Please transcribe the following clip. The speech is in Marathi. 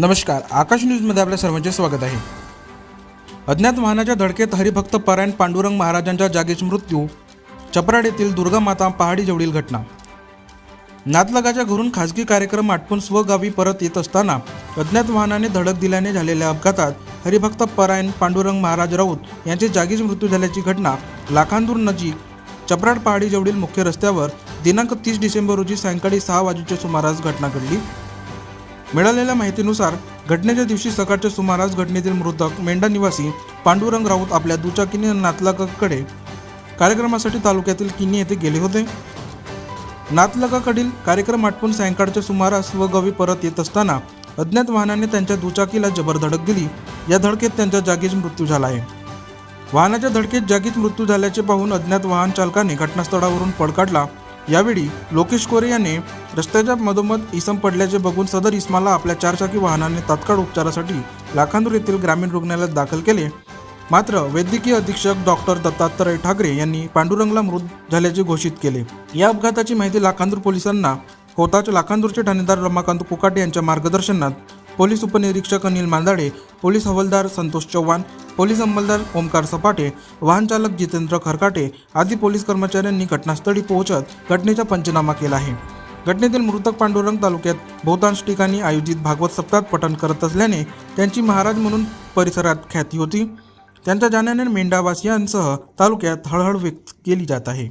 नमस्कार आकाश न्यूजमध्ये आपल्या सर्वांचे स्वागत आहे. अज्ञात वाहनाच्या धडकेत हरिभक्त परायण पांडुरंग महाराजांच्या जागीच मृत्यू चपराड येथील दुर्गा माता पहाडी जवळील घटना. नातलगाच्या घरून खासगी कार्यक्रम आटपून स्वगावी परत येत असताना अज्ञात वाहनाने धडक दिल्याने झालेल्या अपघातात हरिभक्त परायण पांडुरंग महाराज राऊत यांचे जागीच मृत्यू झाल्याची घटना लाखांदूर नजीक चपराड पहाडी जवळील मुख्य रस्त्यावर दिनांक तीस डिसेंबर रोजी सायंकाळी सहा वाजेच्या सुमारास घटना घडली. मिळालेल्या माहितीनुसार घटनेच्या दिवशी सकाळच्या सुमारास घटनेतील मृतक मेंढा निवासी पांडुरंग राऊत आपल्या दुचाकीने नातलगाकडे कार्यक्रमासाठी तालुक्यातील किन्नी येथे गेले होते. नातलगाकडील कार्यक्रम आटपून सायंकाळच्या सुमारास स्वगावी परत येत असताना अज्ञात वाहनाने त्यांच्या दुचाकीला जबर धडक दिली. या धडकेत त्यांच्या जागीच मृत्यू झाला आहे. वाहनाच्या धडकेत जागीच मृत्यू झाल्याचे पाहून अज्ञात वाहन चालकाने घटनास्थळावरून पळ काढला. यावेळी लोकेश कोरे याने रस्त्याच्या मधोमध इसम पडल्याचे बघून सदर इस्माला आपल्या चारचाकी वाहनाने तात्काळ उपचारासाठी लाखांदूर येथील ग्रामीण रुग्णालयात दाखल केले. मात्र वैद्यकीय अधीक्षक डॉक्टर दत्तात्रय ठाकरे यांनी पांडुरंगला मृत झाल्याचे घोषित केले. या अपघाताची माहिती लाखांदूर पोलिसांना होताच लाखांदूरचे ठाणेदार रमाकांत कुकाटे यांच्या मार्गदर्शनात पोलीस उपनिरीक्षक अनिल मांदाडे पोलीस हवालदार संतोष चव्हाण पोलीस अंमलदार ओमकार सपाटे वाहनचालक जितेंद्र खरकाटे आदी पोलीस कर्मचाऱ्यांनी घटनास्थळी पोहोचत घटनेचा पंचनामा केला आहे. घटनेतील मृतक पांडुरंग तालुक्यात बहुतांश ठिकाणी आयोजित भागवत सप्ताहात पठण करत असल्याने त्यांची महाराज म्हणून परिसरात ख्याती होती. त्यांच्या जाण्याने मेंढावासियांसह तालुक्यात हळहळ व्यक्त केली जात आहे.